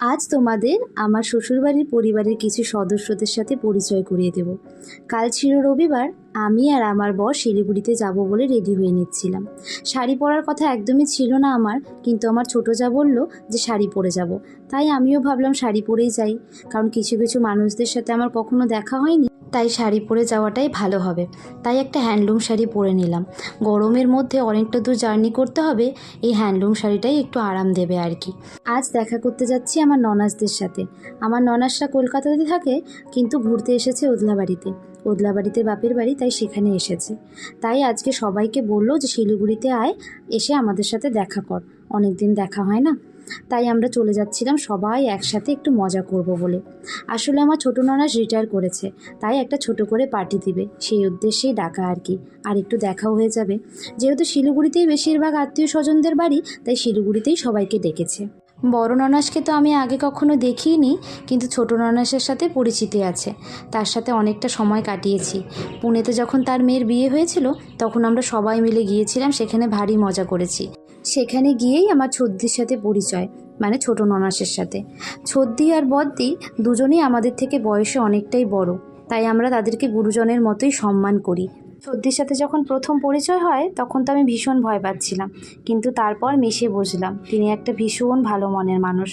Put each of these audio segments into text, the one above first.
আজ তোমাদের আমার শ্বশুরবাড়ির পরিবারের কিছু সদস্যদের সাথে পরিচয় করিয়ে দেব। কাল ছিল রবিবার, আমি আর আমার বর শিলিগুড়িতে যাব বলে রেডি হয়ে নিচ্ছিলাম। শাড়ি পরার কথা একদমই ছিল না আমার, কিন্তু আমার ছোট যা বলল যে শাড়ি পরে যাব। তাই আমিও ভাবলাম শাড়ি পরেই যাই, কারণ কিছু কিছু মানুষদের সাথে আমার কখনো দেখা হয়নি। তাই শাড়ি পরে যাওয়াটাই ভালো হবে। তাই একটা হ্যান্ডলুম শাড়ি পরে নিলাম। গরমের মধ্যে অনেকটা দূর জার্নি করতে হবে, এই হ্যান্ডলুম শাড়িটাই একটু আরাম দেবে আর কি। আজ দেখা করতে যাচ্ছি আমার ননাসদের সাথে। আমার ননাসরা কলকাতাতে থাকে, কিন্তু ঘুরতে এসেছে ওদলাবাড়িতে। ওদলাবাড়িতে বাপের বাড়ি, তাই সেখানে এসেছে। তাই আজকে সবাইকে বলল যে শিলিগুড়িতে আয়, এসে আমাদের সাথে দেখা কর। অনেক দিন দেখা হয় না। তাই আমরা চলে যাচ্ছিলাম সবাই একসাথে একটু মজা করব বলে। আসলে আমার ছোটো ননাস রিটায়ার করেছে, তাই একটা ছোট করে পার্টি দিবে। সেই উদ্দেশ্যেই ডাকা আর কি। আর একটু দেখাও হয়ে যাবে। যেহেতু শিলিগুড়িতেই বেশিরভাগ আত্মীয় স্বজনদের বাড়ি, তাই শিলিগুড়িতেই সবাইকে ডেকেছে। বড় ননাসকে তো আমি আগে কখনো দেখিনি, কিন্তু ছোট ননাসের সাথে পরিচিতি আছে। তার সাথে অনেকটা সময় কাটিয়েছি। পুনেতে যখন তার মেয়ের বিয়ে হয়েছিল, তখন আমরা সবাই মিলে গিয়েছিলাম, সেখানে ভারী মজা করেছি। সেখানে গিয়েই আমার ছদ্দির সাথে পরিচয় মানে ছোট ননাসের সাথে। ছদ্দি আর বদ্দি দুজনেই আমাদের থেকে বয়সে অনেকটাই বড়, তাই আমরা তাদেরকে গুরুজনের মতোই সম্মান করি। সর্দির সাথে যখন প্রথম পরিচয় হয়, তখন তো আমি ভীষণ ভয় পাচ্ছিলাম, কিন্তু তারপর মিশে বসলাম। তিনি একটা ভীষণ ভালো মনের মানুষ।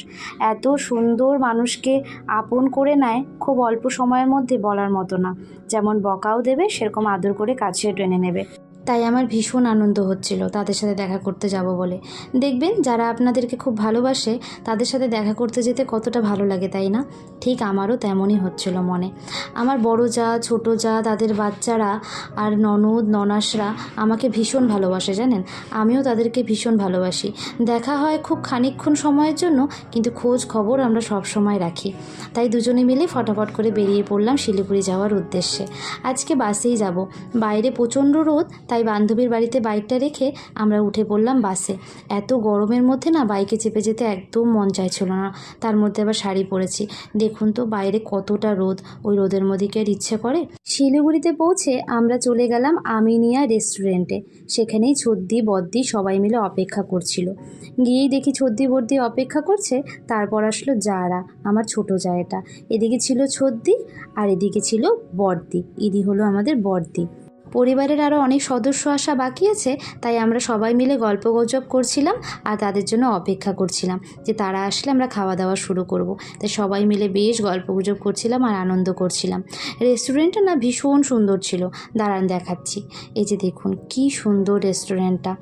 এত সুন্দর মানুষকে আপন করে নেয়, খুব অল্প সময়ের মধ্যে বলার মতো না। যেমন বকাও দেবে, সেরকম আদর করে কাছে টেনে নেবে। তাই আমার ভীষণ আনন্দ হচ্ছিল তাদের সাথে দেখা করতে যাব বলে। দেখবেন, যারা আপনাদেরকে খুব ভালোবাসে, তাদের সাথে দেখা করতে যেতে কতটা ভালো লাগে, তাই না? ঠিক আমারও তেমনই হচ্ছিল মনে। আমার বড় যা, ছোট যা, তাদের বাচ্চারা আর ননদ, ননাসরা আমাকে ভীষণ ভালোবাসে, জানেন? আমিও তাদেরকে ভীষণ ভালোবাসি। দেখা হয় খুব খানিকক্ষণ সময়ের জন্য, কিন্তু খোঁজ খবর আমরা সব সময় রাখি। তাই দুজনে মিলে ফটাফট করে বেরিয়ে পড়লাম শিলিগুড়ি যাওয়ার উদ্দেশ্যে। আজকে বাসেই যাব। বাইরে প্রচণ্ড রোদ, তাই বান্ধবীর বাড়িতে বাইকটা রেখে আমরা উঠে পড়লাম বাসে। এত গরমের মধ্যে না বাইকে চেপে যেতে একদম মন চাইছিল না। তার মধ্যে আবার শাড়ি পরেছি। দেখুন তো বাইরে কতটা রোদ। ওই রোদের মধ্যে কি আর ইচ্ছে করে? শিলিগুড়িতে পৌঁছে আমরা চলে গেলাম আমিনিয়া রেস্টুরেন্টে। সেখানেই ছদ্দি, বদ্দি সবাই মিলে অপেক্ষা করছিল। গিয়েই দেখি ছদ্দি, বদ্দি অপেক্ষা করছে। তারপর আসলো যারা, আমার ছোট জায়টা। এদিকে ছিল ছদ্দি আর এদিকে ছিল বর্দি। ইদি হলো আমাদের বর্দি। পরিবারের আরও অনেক সদস্য আসা বাকি আছে, তাই আমরা সবাই মিলে গল্প গুজব করছিলাম আর তাদের জন্য অপেক্ষা করছিলাম যে তারা আসলে আমরা খাওয়া দাওয়া শুরু করব। তাই সবাই মিলে বেশ গল্প গুজব করছিলাম আর আনন্দ করছিলাম। রেস্টুরেন্টটা না ভীষণ সুন্দর ছিল। দাঁড়ান দেখাচ্ছি। এই যে দেখুন, কি সুন্দর রেস্টুরেন্টটা।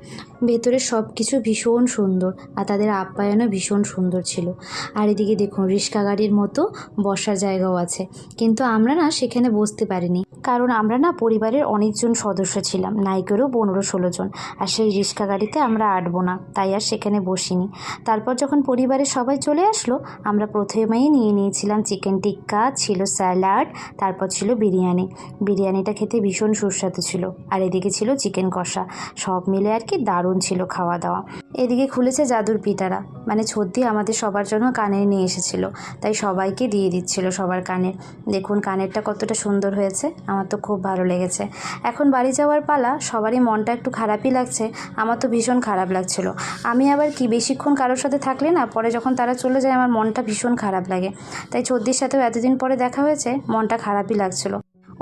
ভেতরে সব কিছু ভীষণ সুন্দর আর তাদের আপ্যায়নও ভীষণ সুন্দর ছিল। আর এদিকে দেখুন, রিক্সা গাড়ির মতো বসার জায়গাও আছে। কিন্তু আমরা না সেখানে বসতে পারিনি। কারণ আমরা না পরিবারের অনেকজন সদস্য ছিলাম, নায়িকেরও পনেরো ষোলো জন। আর সেই রিক্সা গাড়িতে আমরা আটবো না, তাই আর সেখানে বসিনি। তারপর যখন পরিবারের সবাই চলে আসলো, আমরা প্রথমেই নিয়ে নিয়েছিলাম চিকেন টিক্কা, ছিল স্যালাড, তারপর ছিল বিরিয়ানি। বিরিয়ানিটা খেতে ভীষণ সুস্বাদু ছিল, আর এদিকে ছিল চিকেন কষা। সব মিলে আর কি দারুণ ছিল খাওয়া দাওয়া। এদিকে খুলেছে জাদুর পিটারা। মানে ছদ্দি আমাদের সবার জন্য কানের নিয়ে এসেছিল। তাই সবাইকে দিয়ে দিচ্ছিল সবার কানের দেখুন কানেরটা কতটা সুন্দর হয়েছে। আমার তো খুব ভালো লেগেছে। এখন বাড়ি যাওয়ার পালা, সবারই মনটা একটু খারাপই লাগছে। আমার তো ভীষণ খারাপ লাগছিল। আমি আবার কি বেশিক্ষণ কারোর সাথে থাকলে না, পরে যখন তারা চলে যায় আমার মনটা ভীষণ খারাপ লাগে। তাই ছদ্দির সাথেও এতদিন পরে দেখা হয়েছে, মনটা খারাপই লাগছিল।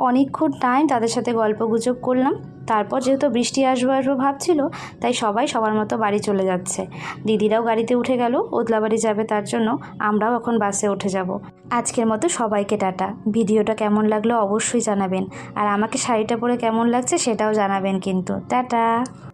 অনেকক্ষণ টাইম তাদের সাথে গল্প গুজব করলাম। তারপর যেহেতু বৃষ্টি আসব আসব ভাবছিল, তাই সবাই সবার মতো বাড়ি চলে যাচ্ছে। দিদিরাও গাড়িতে উঠে গেল ওদলাবাড়ি যাবে তার জন্য, আমরাও এখন বাসে উঠে যাব। আজকের মতো সবাইকে টাটা। ভিডিওটা কেমন লাগল অবশ্যই জানাবেন। আর আমাকে শাড়িটা পরে কেমন লাগছে সেটাও জানাবেন কিন্তু। টাটা!